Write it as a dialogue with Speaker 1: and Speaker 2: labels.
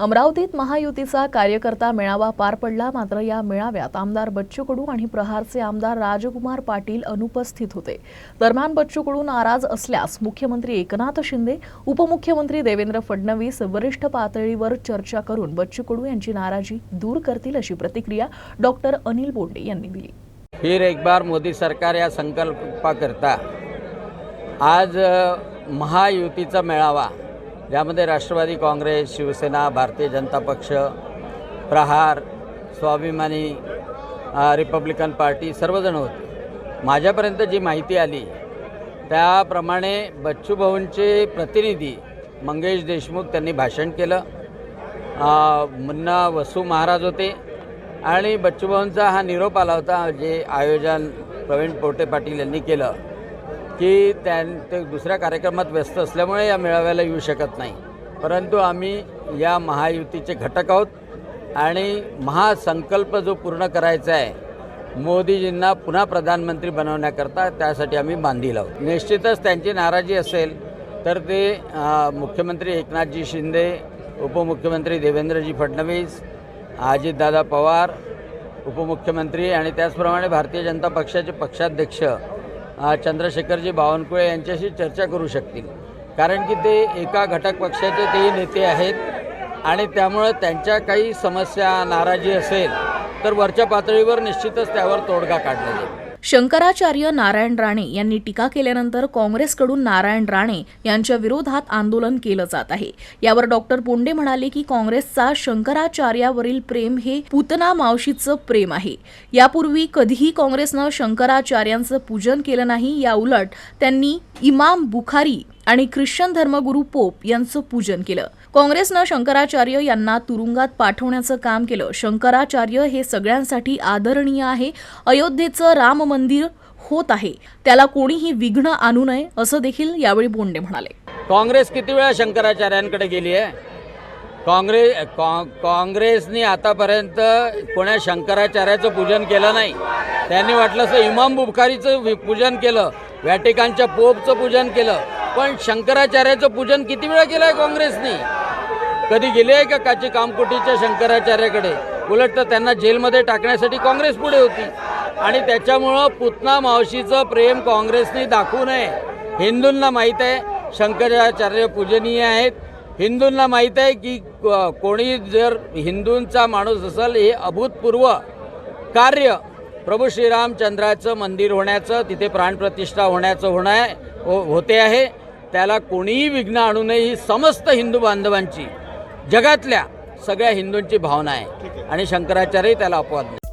Speaker 1: अमरावतीत महायुतीचा कार्यकर्ता मेळावा पार पडला मात्र या मेळाव्यात आमदार बच्चू कडू आणि प्रहारचे आमदार राजकुमार पाटील अनुपस्थित होते. दरम्यान बच्चू कडू नाराज असल्यास मुख्यमंत्री एकनाथ शिंदे उपमुख्यमंत्री देवेंद्र फडणवीस वरिष्ठ पातळीवर चर्चा करून बच्चू कडू यांची नाराजी दूर करतील अशी प्रतिक्रिया डॉक्टर अनिल बोंडे यांनी दिली.
Speaker 2: फिर एक बार मोदी सरकार या संकल्पाकरता आज महायुतीचा मेळावा ज्यामध्ये राष्ट्रवादी काँग्रेस शिवसेना भारतीय जनता पक्ष प्रहार स्वाभिमानी रिपब्लिकन पार्टी सर्वजण होते. माझ्यापर्यंत जी माहिती आली त्याप्रमाणे बच्चू भाऊंचे प्रतिनिधी मंगेश देशमुख त्यांनी भाषण केलं. मुन्ना वसू महाराज होते आणि बच्चूभाऊंचा हा निरोप आला होता जे आयोजन प्रवीण पोटे पाटील यांनी केलं. की त्यां ते दुसऱ्या कार्यक्रमात व्यस्त असल्यामुळे या मेळाव्याला येऊ शकत नाही. परंतु आम्ही या महायुतीचे घटक आहोत आणि महासंकल्प जो पूर्ण करायचा आहे मोदीजींना पुन्हा प्रधानमंत्री बनवण्याकरता त्यासाठी आम्ही बांधील आहोत. निश्चितच त्यांची नाराजी असेल तर ते मुख्यमंत्री एकनाथजी शिंदे उपमुख्यमंत्री देवेंद्रजी फडणवीस अजितदादा पवार उपमुख्यमंत्री आणि त्याचप्रमाणे भारतीय जनता पक्षाचे पक्षाध्यक्ष चंद्रशेखरजी बावनकुळे यांच्याशी चर्चा करू शकतील. कारण की ते एका घटक पक्षाचे तेही नेते आहेत आणि त्यामुळं त्यांच्या काही समस्या नाराजी असेल तर वरच्या पातळीवर निश्चितच त्यावर तोडगा काढला जाईल.
Speaker 1: शंकराचार्य नारायण राणे यांनी टीका केल्यानंतर काँग्रेसकडून नारायण राणे यांच्या विरोधात आंदोलन केलं जात आहे. यावर डॉक्टर पोंडे म्हणाले की काँग्रेसचा शंकराचार्यावरील प्रेम हे पुतना मावशीचं प्रेम आहे. यापूर्वी कधीही काँग्रेसनं शंकराचार्यांचं पूजन केलं नाही या उलट त्यांनी इमाम बुखारी आणि ख्रिश्चन धर्मगुरू पोप यांचं पूजन केलं. काँग्रेसनं शंकराचार्य यांना तुरुंगात पाठवण्याचं काम केलं. शंकराचार्य हे सगळ्यांसाठी आदरणीय आहे. अयोध्येचं राम मंदिर होत आहे. त्याला कोणीही विघ्न आणू नये असं देखील यावेळी बोंडे म्हणाले.
Speaker 2: काँग्रेस किती वेळा शंकराचार्यांकडे गेली आहे? काँग्रेस काँग्रेसनी आतापर्यंत कोणा शंकराचार्याचं पूजन केलं नाही. त्यांनी वाटलं असं इमाम बुखारीचं पूजन केलं. व्हॅटिकानच्या पोपचं पूजन केलं. पण शंकराचार्याचं पूजन किती वेळा केलं आहे काँग्रेसनी? कधी गेले आहे का काची कामकुटीच्या शंकराचार्याकडे? उलट तर त्यांना जेलमध्ये टाकण्यासाठी काँग्रेस पुढे होती. आणि त्याच्यामुळं पुतना मावशीचं प्रेम काँग्रेसने दाखवू नये. हिंदूंना माहीत आहे शंकराचार्य पूजनीय आहेत. हिंदूंना माहीत आहे की कोणी जर हिंदूंचा माणूस असेल हे अभूतपूर्व कार्य प्रभू श्रीरामचंद्राचं मंदिर होण्याचं तिथे प्राणप्रतिष्ठा होण्याचं होणं आहे हो होते आहे. त्याला कोणीही विघ्न आणू नये ही समस्त हिंदू बांधवांची जगातल्या सगळ्या हिंदूंची भावना आहे. आणि शंकराचार्य त्याला अपवाद नाही